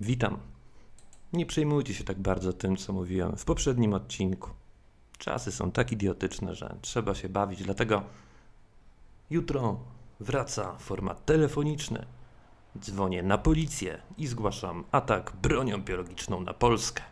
Witam. Nie przejmujcie się tak bardzo tym, co mówiłem w poprzednim odcinku. Czasy są tak idiotyczne, że trzeba się bawić, dlatego jutro wraca format telefoniczny. Dzwonię na policję i zgłaszam atak bronią biologiczną na Polskę.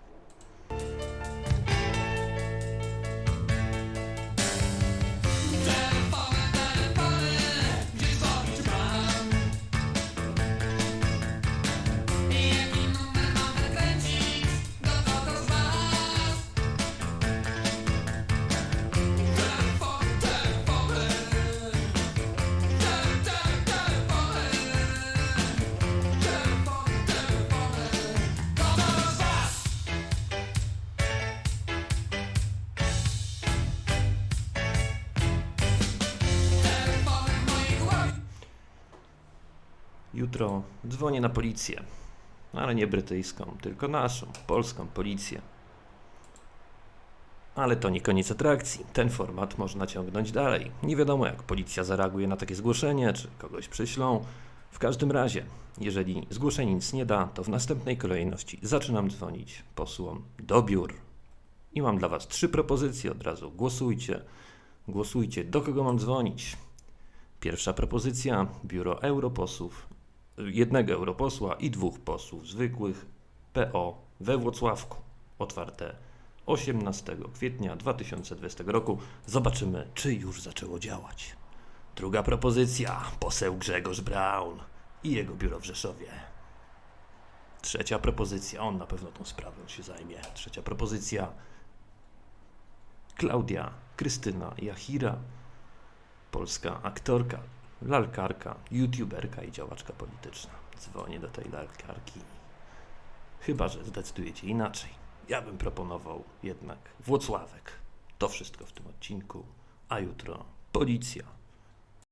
Jutro dzwonię na policję, ale nie brytyjską, tylko naszą, polską policję. Ale to nie koniec atrakcji. Ten format można ciągnąć dalej. Nie wiadomo, jak policja zareaguje na takie zgłoszenie, czy kogoś przyślą. W każdym razie, jeżeli zgłoszenie nic nie da, to w następnej kolejności zaczynam dzwonić posłom do biur. I mam dla Was trzy propozycje od razu. Głosujcie. Głosujcie, do kogo mam dzwonić. Pierwsza propozycja: biuro europosłów, jednego europosła i dwóch posłów zwykłych PO we Włocławku. Otwarte 18 kwietnia 2020 roku. Zobaczymy, czy już zaczęło działać. Druga propozycja: poseł Grzegorz Braun i jego biuro w Rzeszowie. Trzecia propozycja, on na pewno tą sprawą się zajmie. Trzecia propozycja: Klaudia Krystyna Jachira, polska aktorka, lalkarka, youtuberka i działaczka polityczna. Dzwonię do tej lalkarki. Chyba, że zdecydujecie inaczej. Ja bym proponował jednak Włocławek. To wszystko w tym odcinku, a jutro policja